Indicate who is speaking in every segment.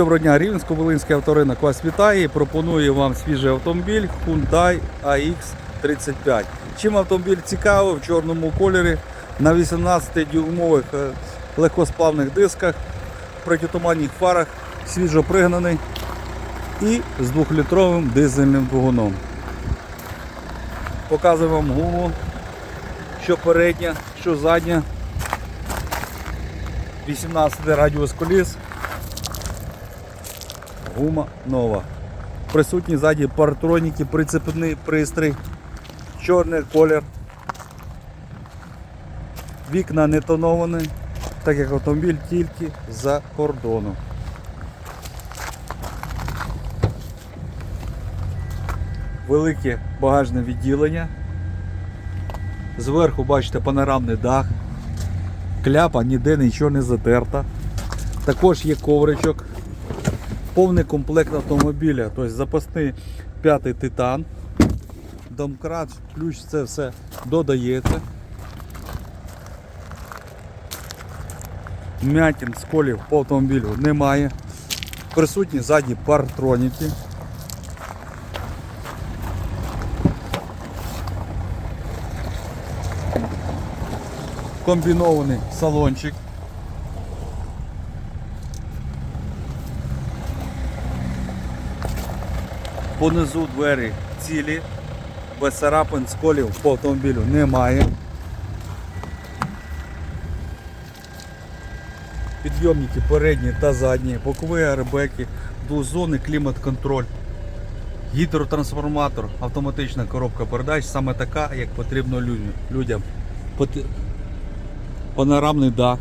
Speaker 1: доброго дня, Рівненсько-Волинський авторинок вас вітає і пропонує вам свіжий автомобіль Hyundai AX35. Чим автомобіль цікавий в чорному кольорі на 18-дюймових е, легкосплавних дисках, протитуманних фарах, свіжо пригнаний і з 2-літровим дизельним двигуном. Показую вам гуму, що передня, що задня. 18 радіус коліс. Гума нова. Присутні ззаді партроніки, прицепний пристрій, чорний колір. Вікна не тоновані, так як автомобіль тільки за кордону. Велике багажне відділення. Зверху бачите панорамний дах. Кляпа ніде нічого не затерта. Також є ковричок. Повний комплект автомобіля, тобто запасний п'ятий титан. Домкрат, ключ, це все додається. М'ятін, сколів по автомобілю немає. Присутні задні партроніки. Комбінований салончик. Понизу двері цілі, без царапин, сколів по автомобілю немає. Підйомники передні та задні, бокові аербеки, двозонний клімат-контроль, гідротрансформатор, автоматична коробка передач, саме така, як потрібно людям. Панорамний дах,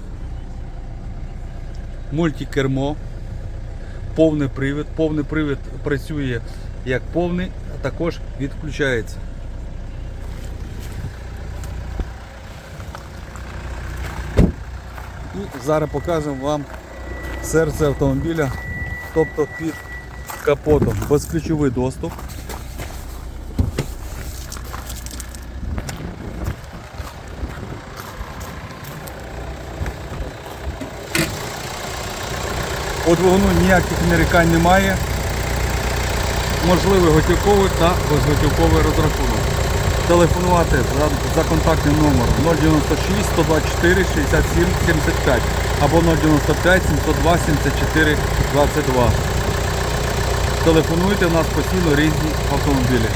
Speaker 1: мультикермо, повний привід. Повний привід працює як повний, а також відключається. І зараз покажемо вам серце автомобіля, тобто під капотом, безключовий доступ. По двигуну ніяких нарікань немає. Можливий готівковий та безготівковий розрахунок. Телефонувати за, за контактним номером 096 124 67 75 або 095 702 74 22. Телефонуйте, у нас постійно різні автомобілі.